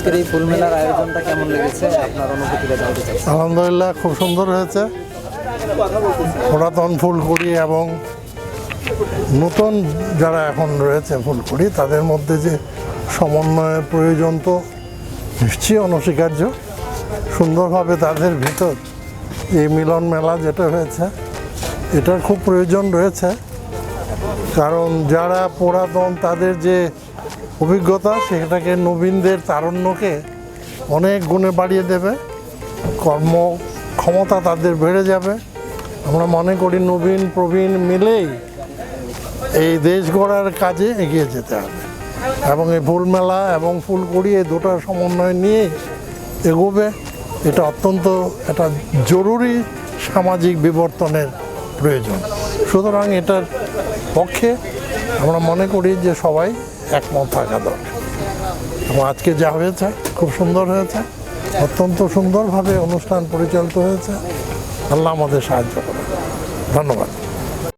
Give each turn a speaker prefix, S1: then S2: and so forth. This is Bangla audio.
S1: আজকের এই ফুল মেলার আয়োজনটা কেমন লেগেছে? আপনার অনুভূতিটা জানতে চাই
S2: আলহামদুলিল্লাহ, খুব সুন্দর হয়েছে। পুরাতন ফুলকুড়ি এবং নতুন যারা এখন রয়েছে ফুলকুড়ি, তাদের মধ্যে যে সমন্বয়ের প্রয়োজন তো নিশ্চয়ই অনস্বীকার্য। সুন্দরভাবে তাদের ভিতর এই মিলন মেলা যেটা হয়েছে, এটার খুব প্রয়োজন রয়েছে। কারণ যারা পুরাতন, তাদের যে অভিজ্ঞতা, সেটাকে নবীনদের তারণ্যকে অনেক গুণে বাড়িয়ে দেবে। কর্ম ক্ষমতা তাদের বেড়ে যাবে। আমরা মনে করি নবীন, প্রবীণ মিলেই এই দেশ গড়ার কাজে এগিয়ে যেতে হবে। এবং এই ফুল মেলা এবং ফুলকুড়ি এই দুটার সমন্বয় নিয়ে এগোবে। এটা অত্যন্ত একটা জরুরি সামাজিক বিবর্তনের প্রয়োজন। সুতরাং এটার পক্ষে আমরা মনে করি যে সবাই একমত থাকা দরকার। এবং আজকে যা হয়েছে খুব সুন্দর হয়েছে, অত্যন্ত সুন্দরভাবে অনুষ্ঠান পরিচালিত হয়েছে। আল্লাহ আমাদের সাহায্য করে ধন্যবাদ।